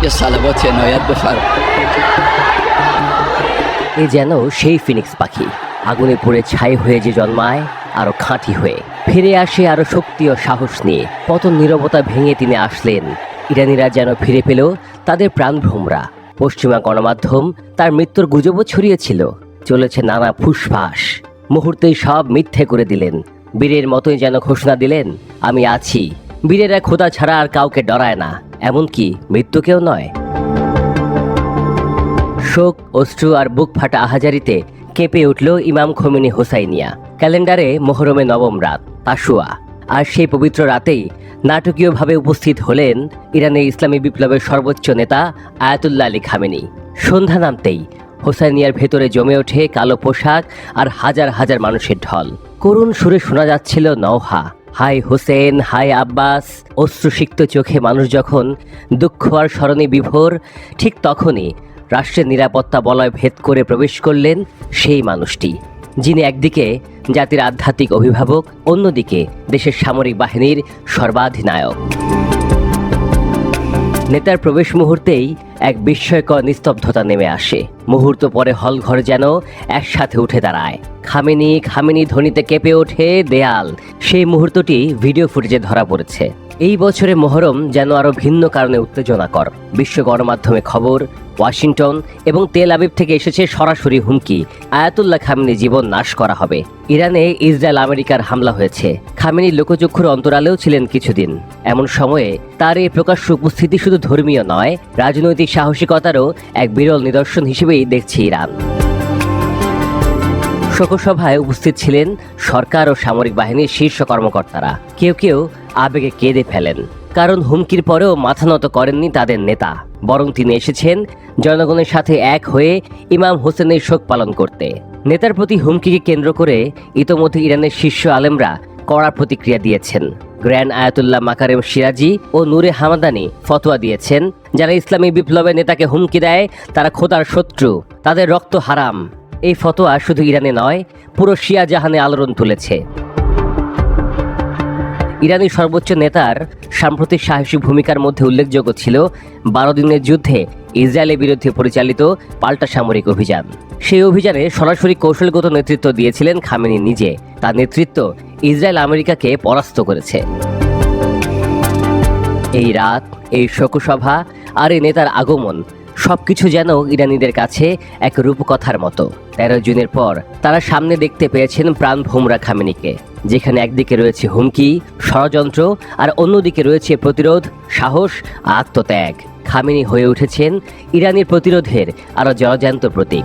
নবীকে সালাবত নয়াত বেফার এ যেন সেই ফিনিক্স পাখি, আগুনে পড়ে ছাই হয়ে যে জন্মায় আরও খাঁটি হয়ে। ফিরে আসে আরও শক্তি ও সাহস নিয়ে, কত নিরবতা ভেঙে তিনি আসলেন। ইরানিরা যেন ফিরে পেল তাদের প্রাণভ্রমরা পশ্চিমা গণমাধ্যম তার মৃত্যুর গুজবও ছড়িয়েছিল, চলেছে নানা ফুসফাস। মুহূর্তেই সব মিথ্যে করে দিলেন। বীরের মতোই যেন ঘোষণা দিলেন, আমি আছি। বীরেরা খোদা ছাড়া আর কাউকে ডরায় না। এমনকি মৃত্যুকেও নয়। শোক, অশ্রু আর বুক ফাটা আহাজারিতে কেঁপে উঠল ইমাম খমিনী হোসাইনিয়া। ক্যালেন্ডারে মোহরমে নবম রাত তাসুয়া আর সেই পবিত্র রাতেই নাটকীয়ভাবে উপস্থিত হলেন ইরানের ইসলামী বিপ্লবের সর্বোচ্চ নেতা আয়াতুল্লা আলী খামেনি। সন্ধ্যা নামতেই হোসাইনিয়ার ভেতরে জমে ওঠে কালো পোশাক আর হাজার হাজার মানুষের ঢল। করুণ সুরে শোনা যাচ্ছিল নৌহা হাই হোসেন, হাই আব্বাস, অশ্রুসিক্ত চোখে মানুষ যখন দুঃখ আর স্মরণে বিভোর, ঠিক তখনই রাষ্ট্রের নিরাপত্তা বলয় ভেদ করে প্রবেশ করলেন সেই মানুষটি, যিনি একদিকে জাতির আধ্যাত্মিক অভিভাবক, অন্যদিকে দেশের সামরিক বাহিনীর সর্বাধিনায়ক। নেতার প্রবেশ মুহূর্তেই এক বিস্ময়কর নিস্তব্ধতা নেমে আসে। মুহূর্ত পরে হল ঘর যেন একসাথে উঠে দাঁড়ায়। খামিনি খামিনি ধ্বনিতে কেঁপে ওঠে দেয়াল। সেই মুহূর্তটি ভিডিও ফুটেজে ধরা পড়েছে। এই বছরে মহরম যেন আরও ভিন্ন কারণে উত্তেজনাকর। বিশ্ব গণমাধ্যমে খবর, ওয়াশিংটন এবং তেল আবিব থেকে এসেছে সরাসরি হুমকি। আয়াতুল্লাহ খামিনি জীবন নাশ করা হবে। ইরানে ইসরায়েল আমেরিকার হামলা হয়েছে। খামিনি লোকচক্ষুর অন্তরালেও ছিলেন কিছুদিন। এমন সময়ে তার এই প্রকাশ্য উপস্থিতি শুধু ধর্মীয় নয়, রাজনৈতিক সাহসিকতারও এক বিরল নিদর্শন হিসেবেই দেখছে ইরান। শোকসভায় উপস্থিত ছিলেন সরকার ও সামরিক বাহিনীর শীর্ষ কর্মকর্তারা। কেউ কেউ আবেগে কেঁদে ফেলেন। কারণ হুমকির পরেও মাথা নত করেননি তাদের নেতা। বরং তিনি এসেছেন জনগণের সাথে এক হয়ে ইমাম হোসেনের শোক পালন করতে। নেতার প্রতি হুমকিকে কেন্দ্র করে ইতোমধ্যে ইরানের শীর্ষ আলেমরা কড়া প্রতিক্রিয়া দিয়েছেন। গ্র্যান্ড আয়াতুল্লাহ মাকারেম সিরাজি ও নূরে হামাদানি ফতোয়া দিয়েছেন, যারা ইসলামী বিপ্লবের নেতাকে হুমকি দেয়, তারা খোদার শত্রু, তাদের রক্ত হারাম। এই ফতোয়া শুধু ইরানে নয়, পুরো শিয়া জাহানে আলোড়ন তুলেছে। ইরানি সর্বোচ্চ নেতার সাম্প্রতিক সাহসী ভূমিকার মধ্যে উল্লেখযোগ্য ছিল বারো দিনের যুদ্ধে ইসরায়েলের বিরুদ্ধে পরিচালিত পাল্টা সামরিক অভিযান। সেই অভিযানে সরাসরি কৌশলগত নেতৃত্ব দিয়েছিলেন খামেনি নিজে। তার নেতৃত্ব ইসরায়েল আমেরিকাকে পরাস্ত করেছে। এই রাত, এই শোকসভা আর এই নেতার আগমন সবকিছু যেন ইরানিদের কাছে এক রূপকথার মতো। তেরো জুনের পর তারা সামনে দেখতে পেয়েছেন প্রাণ ভোমরা খামেনিকে, যেখানে একদিকে রয়েছে হুমকি, ষড়যন্ত্র, আর অন্যদিকে রয়েছে প্রতিরোধ, সাহস, আত্মত্যাগ। খামেনি হয়ে উঠেছেন ইরানের প্রতিরোধের আরও জলজান্ত প্রতীক।